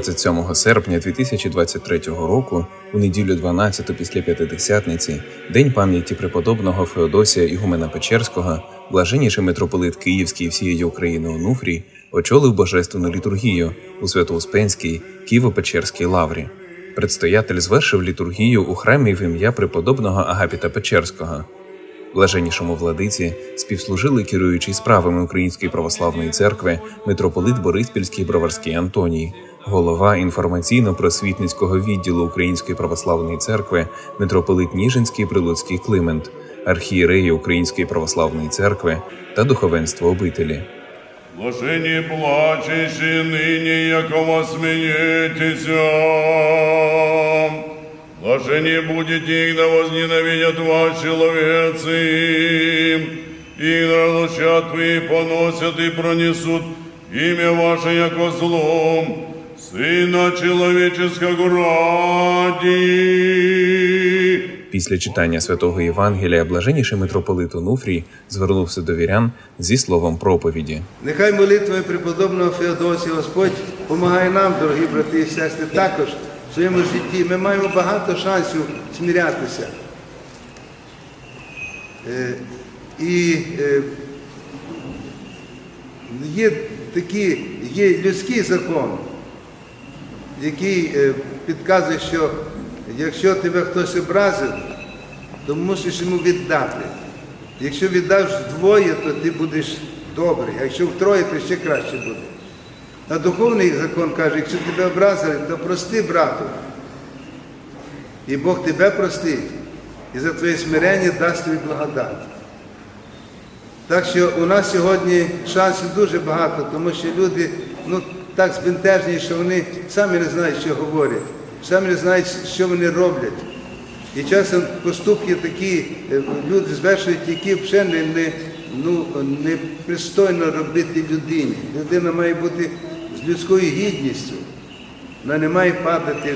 27 серпня 2023 року, у неділю 12 після П'ятидесятниці, день пам'яті преподобного Феодосія Ігумена Печерського, блаженніший митрополит Київський всієї України Онуфрій очолив божественну літургію у Свято-Успенській Києво-Печерській лаврі. Предстоятель звершив літургію у храмі в ім'я преподобного Агапіта Печерського. Блаженнішому владиці співслужили керуючий справами Української православної церкви митрополит Бориспільський Броварський Антоній, голова інформаційно-просвітницького відділу Української православної церкви митрополит Ніжинський Прилуцький Климент, архієреї Української православної церкви та духовенство обителі. Блажені плачущі нині, якого смієтеся. Блажені будете, когда возненавидят вас человецы, и разлучат твои поносят и пронесут имя ваше, яко злом, Сына Человеческого ради. Після читання святого Євангелія блаженніший митрополит Онуфрій звернувся до вірян зі словом проповіді. Нехай молитвою преподобного Феодосія Господь допомагає нам, дорогі брати і сестри, також в своєму житті. Ми маємо багато шансів смірятися. Е, І е, є такий, є людський закон, який е, підказує, що якщо тебе хтось образив, то мусиш йому віддати. Якщо віддаш вдвоє, то ти будеш добрий, а якщо втроє, то ще краще буде. А духовний закон каже, якщо тебе образили, то прости брату. І Бог тебе простить, і за твоє смирення дасть тобі благодать. Так що у нас сьогодні шансів дуже багато, тому що люди ну, так збентежені, що вони самі не знають, що говорять, самі не знають, що вони роблять. І часом поступки такі е, люди звершують, які не, не, ну, непристойно робити людині. Людина має бути з людською гідністю. Вона не має падати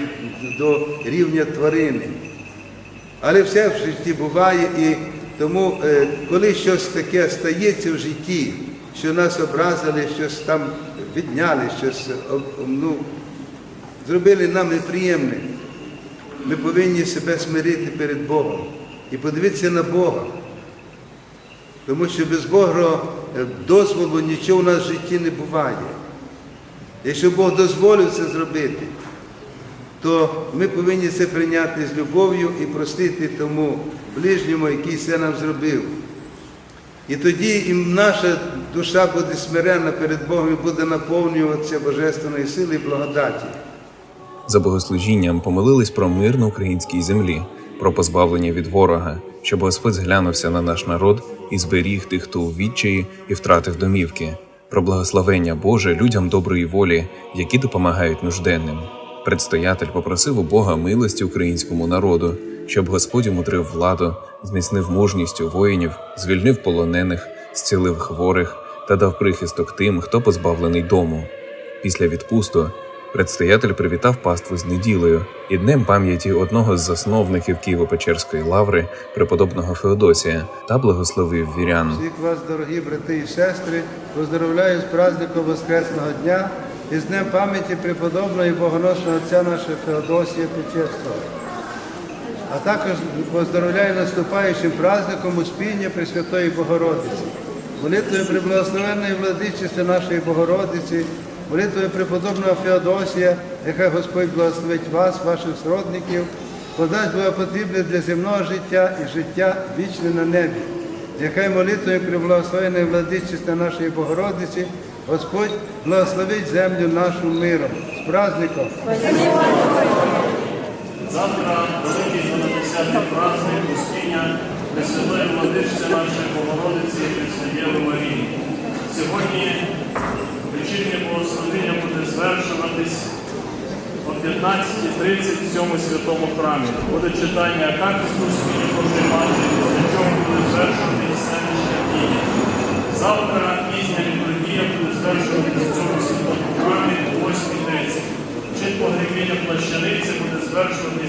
до рівня тварини. Але все в житті буває, і тому, е, коли щось таке стається в житті, що нас образили, щось там відняли, щось ну, зробили нам неприємне, ми повинні себе смирити перед Богом і подивитися на Бога. Тому що без Божого е, дозволу нічого у нас в житті не буває. Якщо Бог дозволив це зробити, то ми повинні це прийняти з любов'ю і простити тому ближньому, який це нам зробив. І тоді і наша душа буде смирена перед Богом і буде наповнюватися божественної сили і благодаті. За богослужінням помолились про мир на українській землі, про позбавлення від ворога, щоб Господь зглянувся на наш народ і зберіг тих, хто у відчаї і втратив домівки, про благословення Боже людям доброї волі, які допомагають нужденним. Предстоятель попросив у Бога милості українському народу, щоб Господь умудрив владу, зміцнив мужність у воїнів, звільнив полонених, зцілив хворих та дав прихисток тим, хто позбавлений дому. Після відпусту предстоятель привітав паству з неділею і днем пам'яті одного з засновників Києво-Печерської лаври, преподобного Феодосія, та благословив вірян. Всіх вас, дорогі брати і сестри, поздравляю з праздником Воскресного дня і з Днем пам'яті преподобного і богоносного отця нашого Феодосія Печерського. А також поздравляю наступаючим праздником Успіння Пресвятої Богородиці, молитвою приблагословенної владичиці нашої Богородиці, молитвою преподобного Феодосія, яка Господь благословить вас, ваших сродників, подасть благопотрібне для земного життя і життя вічне на небі. Нехай молитвою приблагословеної владичиці нашої Богородиці Господь благословить землю нашу миром. З праздником! Завтра великий 70-й праздник Успіння Пресвятої Владичці нашої Богородиці і Пресвятєви Марії. Сьогодні вечірнє богослужіння буде звершуватись о 15.30 в цьому святому храмі. Буде читання акафісту Успіння Божої Матері, після чого буде звершуватись селище дії. Завтра пізня літургія буде звершуватись в цьому святому храмі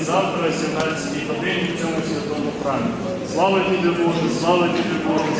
о 8.30. Вчить погребіння плащаниці буде звершуватись завтра, о 17 годині в цьому святому храмі. Слава тобі, Боже, слава тобі, Боже,